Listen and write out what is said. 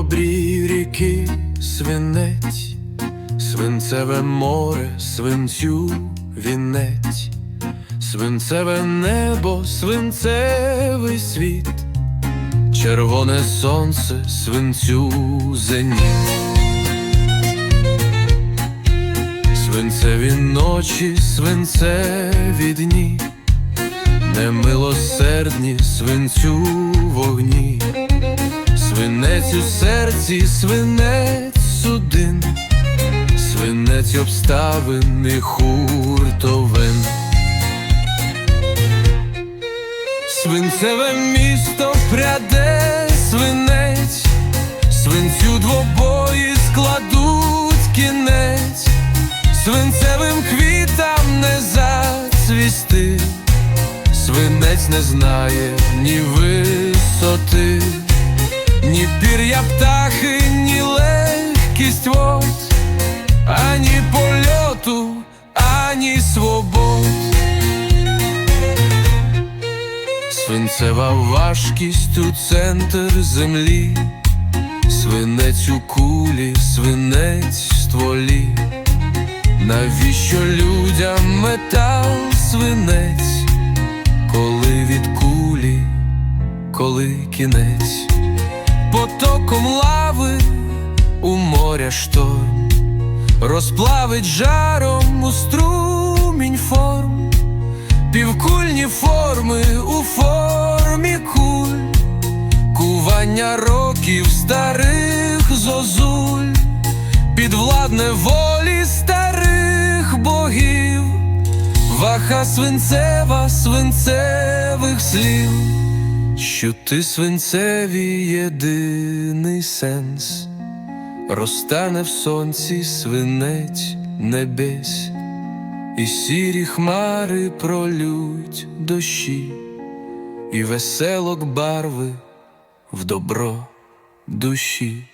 Обрій ріки, свинець, свинцеве море, свинцю вінець, свинцеве небо, свинцевий світ, червоне сонце, свинцю зеніт. Свинцеві ночі, свинцеві дні, немилосердні свинцю вогні, свинець у серці, свинець судин, свинець обставин і хуртовин. Свинцеве місто пряде свинець, свинцю двобої складуть кінець, свинцевим квітам не зацвісти, свинець не знає ні висоти, ні пір'я птахи, ні легкість вод, ані польоту, ані свобод. Свинцева важкість у центр землі, свинець у кулі, свинець в стволі. Навіщо людям метал свинець, коли від кулі, коли кінець, потоком лави у моря шторм, розплавить жаром у струмінь форм, півкульні форми у формі куль, кування років старих зозуль підвладне волі старих богів, ваха свинцева свинцевих слів, що ти свинцеві єдиний сенс, розтане в сонці свинець небес, і сірі хмари пролють дощі, і веселок барви в добро душі.